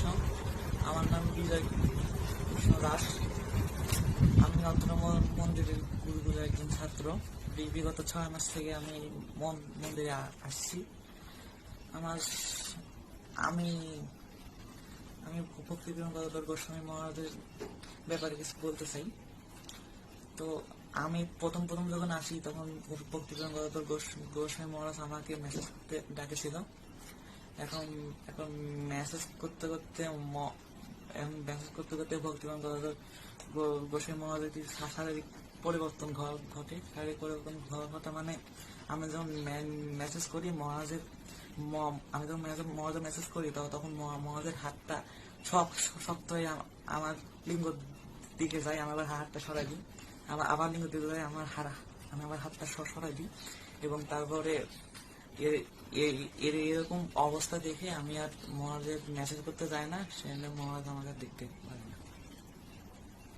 কৃষ্ণ আমার নাম বিজয় কৃষ্ণ দাস। আমি অত্র মন্দিরের গুরুকুলের একজন ছাত্র। বিগত ছয় মাস থেকে আমি মন- মন্দিরে আসছি। আমার আমি আমি ভক্তিবিনোদ গোস্বামী মহারাজের ব্যাপারে কিছু বলতে চাই। তো আমি প্রথম প্রথম যখন আসি, তখন ভক্তিবিনোদ গোস্বামী মহারাজ আমাকে মেসেজ ডাকেছিল। এখন এখন মেসেজ করতে করতে এখন মেসেজ করতে করতে গদাধর গো- গোস্বামী মহারাজের শারীরিক পরিবর্তন ঘটে। শারীরিক পরিবর্তন ঘটা মানে আমি যখন মেসেজ করি, মহারাজের আমি যখন মহারাজের মেসেজ করি তখন তখন মহা- মহারাজের হাতটা সব শক্ত হয়ে আমার লিঙ্গ দিকে যায় আমি আবার হাতটা সরাই দিই। আবার আবার লিঙ্গ দিকে যায়, আমার হারা, আমি আমার হাতটা সরাই দিই। এবং তারপরে এর এরকম অবস্থা দেখে আমি আর মহারাজের মেসেজ করতে যাই না সেজন্য মহারাজ আমাকে দেখতে